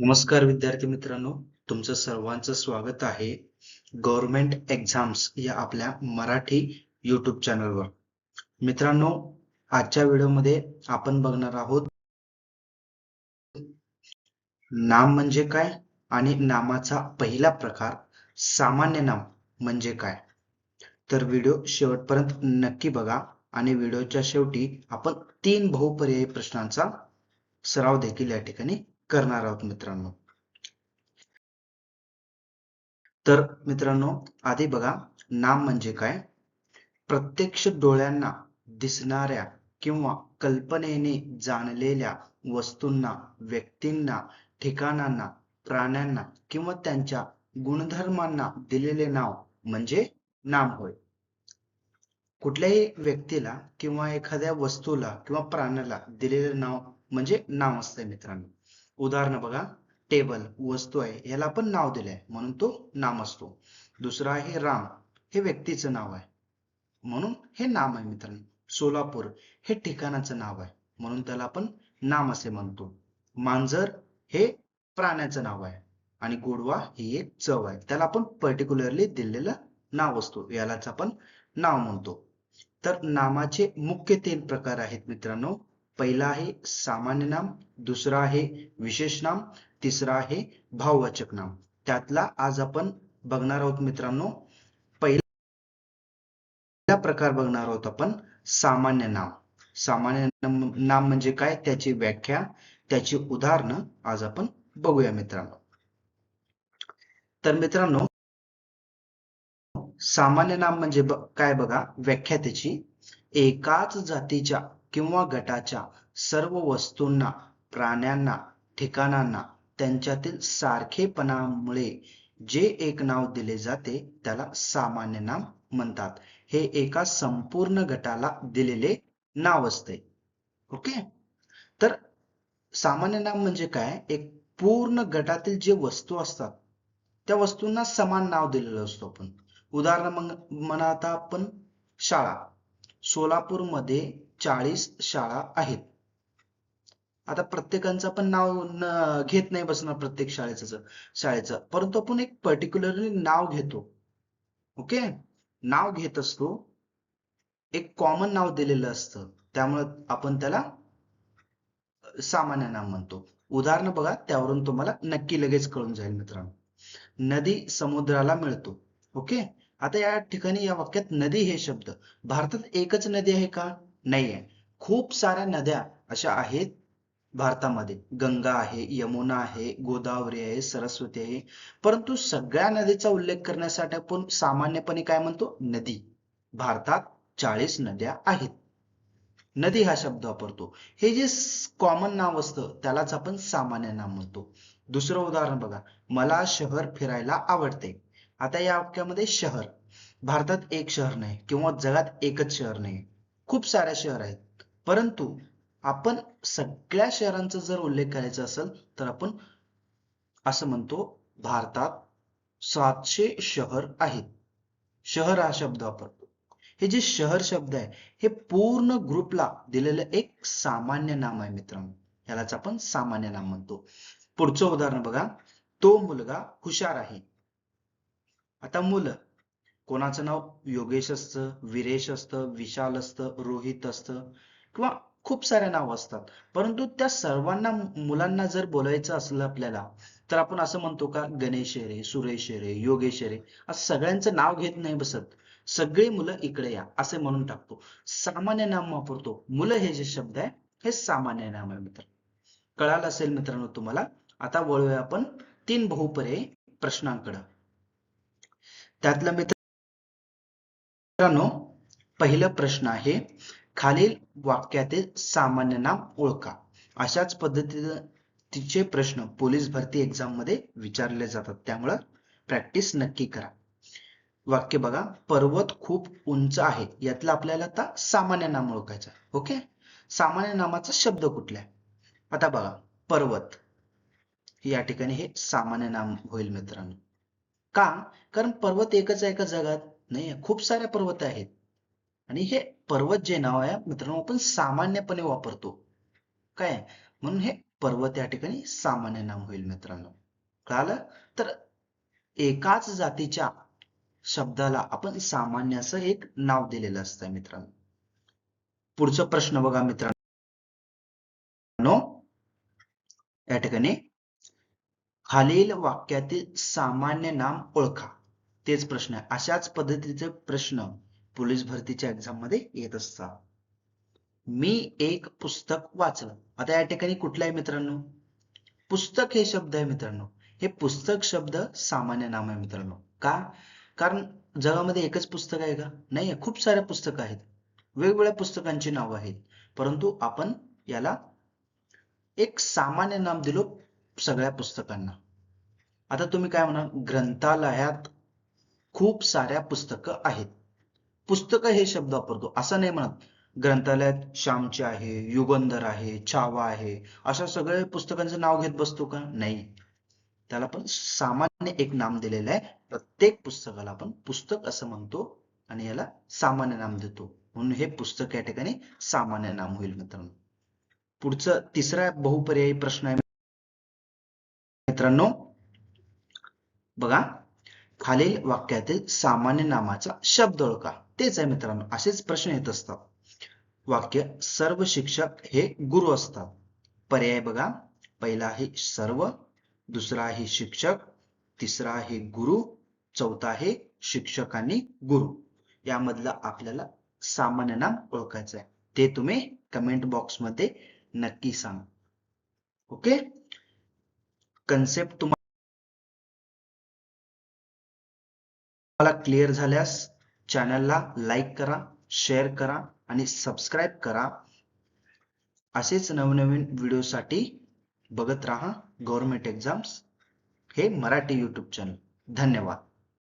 नमस्कार विद्यार्थी मित्रांनो तुमचं सर्वांचं स्वागत आहे गव्हर्नमेंट एक्झाम्स या आपल्या मराठी युट्यूब चॅनलवर. मित्रांनो आजच्या व्हिडिओमध्ये आपण बघणार आहोत नाम म्हणजे काय आणि नामाचा पहिला प्रकार सामान्य नाम म्हणजे काय? तर व्हिडिओ शेवटपर्यंत नक्की बघा आणि व्हिडिओच्या शेवटी आपण तीन बहुपर्यायी प्रश्नांचा सराव देखील या ठिकाणी करणार आहोत मित्रांनो. तर मित्रांनो आधी बघा नाम म्हणजे काय? प्रत्यक्ष डोळ्यांना दिसणाऱ्या किंवा कल्पनेने जाणलेल्या वस्तूंना व्यक्तींना ठिकाणांना प्राण्यांना किंवा त्यांच्या गुणधर्मांना दिलेले नाव म्हणजे नाम होय. कुठल्याही व्यक्तीला किंवा एखाद्या वस्तूला किंवा प्राण्याला दिलेले नाव म्हणजे नाम असते मित्रांनो. उदाहरण बघा. टेबल वस्तू आहे. याला आपण नाव दिलंय. म्हणून तो नाम असतो. दुसरा आहे राम. हे व्यक्तीचं नाव आहे. म्हणून हे नाम आहे मित्रांनो. सोलापूर हे ठिकाणाचं नाव आहे. म्हणून त्याला आपण नाम असे म्हणतो. मांजर हे प्राण्याचं नाव आहे. आणि गोडवा ही एक चव आहे. त्याला आपण पर्टिक्युलरली दिलेलं नाव असतो. यालाच आपण नाव म्हणतो. तर नामाचे मुख्य तीन प्रकार आहेत मित्रांनो. पहिला आहे सामान्य नाम दुसरा आहे विशेष नाम तिसरा आहे भाववाचक नाम. त्यातला आज आपण बघणार आहोत मित्रांनो. पहिला प्रकार बघणार आहोत आपण सामान्य नाम. सामान्य नाम म्हणजे काय? त्याची व्याख्या त्याची उदाहरणं आज आपण बघूया मित्रांनो. तर मित्रांनो सामान्य नाम म्हणजे काय बघा? व्याख्या त्याची. एकाच जातीच्या किंवा गटाच्या सर्व वस्तूंना प्राण्यांना ठिकाणांना त्यांच्यातील सारखेपणामुळे जे एक नाव दिले जाते त्याला सामान्य नाम म्हणतात. हे एका संपूर्ण गटाला दिलेले नाव असते. ओके? तर सामान्य नाम म्हणजे काय? एक पूर्ण गटातील जे वस्तू असतात त्या वस्तूंना समान नाव दिलेलं असतो आपण. उदाहरण मग म्हणा आता आपण शाळा. सोलापूरमध्ये चाळीस शाळा आहेत. आता प्रत्येकांचं आपण नाव घेत नाही बसणार प्रत्येक शाळेचं शाळेचं. परंतु आपण एक पर्टिक्युलरली नाव घेतो. ओके नाव घेत असतो. एक कॉमन नाव दिलेलं असतं. त्यामुळे आपण त्याला सामान्य नाम म्हणतो. उदाहरण बघा त्यावरून तुम्हाला नक्की लगेच कळून जाईल मित्रांनो. नदी समुद्राला मिळतो. ओके आता या ठिकाणी या वाक्यात नदी हे शब्द. भारतात एकच नदी आहे का? नाही आहे खूप साऱ्या नद्या अशा आहेत भारतामध्ये. गंगा आहे यमुना आहे गोदावरी आहे सरस्वती आहे. परंतु सगळ्या नदीचा उल्लेख करण्यासाठी आपण सामान्यपणे काय म्हणतो? नदी. भारतात चाळीस नद्या आहेत. नदी हा शब्द वापरतो. हे जे कॉमन नाव असतं त्यालाच आपण सामान्य नाम म्हणतो. दुसरं उदाहरण बघा. मला शहर फिरायला आवडते. आता या वाक्यामध्ये शहर. भारतात एक शहर नाही किंवा जगात एकच शहर नाही. खूप साऱ्या शहर आहेत. परंतु आपण सगळ्या शहरांचा जर उल्लेख करायचा असेल तर आपण असं म्हणतो भारतात सातशे शहर आहेत. शहर हा शब्द वापरतो. हे जे शहर शब्द आहे हे पूर्ण ग्रुपला दिलेलं एक सामान्य नाम आहे मित्रांनो. यालाच आपण सामान्य नाम म्हणतो. पुढचं उदाहरण बघा. तो मुलगा हुशार आहे. आता मुलं. कोणाचं नाव योगेश असतं विरेश असतं विशाल असतं रोहित असतं किंवा खूप सारे नाव असतात. परंतु त्या सर्वांना मुलांना जर बोलायचं असलं आपल्याला तर आपण असं म्हणतो का गणेश रे सुरेश रे योगेश रे असं सगळ्यांचं नाव घेत नाही बसत. सगळी मुलं इकडे या असे म्हणून टाकतो. सामान्य नाम वापरतो. मुलं हे जे शब्द आहे हे सामान्य नाम आहे मित्र. कळालं असेल मित्रांनो तुम्हाला? आता वळूया आपण तीन बहुपर्यायी प्रश्नांकडं. त्यातला मित्रांनो पहिला प्रश्न आहे खालील वाक्यातील सामान्य नाम ओळखा. अशाच पद्धतीने तिचे प्रश्न पोलीस भरती एक्झाममध्ये विचारले जातात. त्यामुळं प्रॅक्टिस नक्की करा. वाक्य बघा पर्वत खूप उंच आहे. यातलं आपल्याला आता सामान्य नाम ओळखायचं ओके? सामान्य नामाचा शब्द कुठला आता बघा पर्वत. या ठिकाणी हे सामान्य नाम होईल मित्रांनो. का? कारण पर्वत एकच आहे का जगात? नाही खूप साऱ्या पर्वत आहेत. आणि हे पर्वत जे नाव आहे मित्रांनो आपण सामान्यपणे वापरतो. काय? म्हणून हे पर्वत या ठिकाणी सामान्य नाम होईल मित्रांनो. कळालं? तर एकाच जातीच्या शब्दाला आपण सामान्य असं एक नाव दिलेलं असतं मित्रांनो. पुढचा प्रश्न बघा मित्रांनो. या ठिकाणी खालील वाक्यातील सामान्य नाम ओळखा. तेच प्रश्न आहे. अशाच पद्धतीचे प्रश्न पोलीस भरतीच्या एक्झाममध्ये येत असतात. मी एक पुस्तक वाचलं. आता या ठिकाणी कुठलं आहे मित्रांनो? पुस्तक हे शब्द आहे मित्रांनो. हे पुस्तक शब्द सामान्य नाम आहे मित्रांनो. का? कारण जगामध्ये एकच पुस्तक आहे का? नाही खूप सारे पुस्तक आहेत. वेगवेगळ्या पुस्तकांची नावं आहेत. परंतु आपण याला एक सामान्य नाम दिलो सगळ्या पुस्तकांना. आता तुम्ही काय म्हणा ग्रंथालयात खूप साऱ्या पुस्तकं आहेत. पुस्तकं हे शब्द वापरतो. असं नाही म्हणत. ग्रंथालयात श्यामचे आहे युगंधर आहे छावा आहे. अशा सगळ्या पुस्तकांचं नाव घेत बसतो का? नाही. त्याला पण सामान्य एक नाम दिलेलं आहे. प्रत्येक पुस्तकाला आपण पुस्तक असं म्हणतो आणि याला सामान्य नाम देतो. म्हणून हे पुस्तक या ठिकाणी सामान्य नाम होईल मित्रांनो. पुढचं तिसरा बहुपर्यायी प्रश्न आहे मित्रांनो. बघा. खालील वाक्यातील सामान्य नामाचा शब्द ओळखा. तेच आहे मित्रांनो असेच प्रश्न येत असतात. वाक्य सर्व शिक्षक हे गुरु असतात. पर्याय बघा. पहिला आहे सर्व दुसरा आहे शिक्षक तिसरा आहे गुरु चौथा आहे शिक्षक आणि गुरु. यामधलं आपल्याला सामान्य नाम ओळखायचं आहे. ते तुम्ही कमेंट बॉक्समध्ये नक्की सांगा. ओके कन्सेप्ट तुम्हाला क्लिअर झाल्यास चॅनलला लाईक करा शेअर करा आणि सबस्क्राईब करा. असेच नवनवीन व्हिडिओसाठी बघत राहा गव्हर्नमेंट एक्झाम्स हे मराठी यूट्यूब चॅनल धन्यवाद.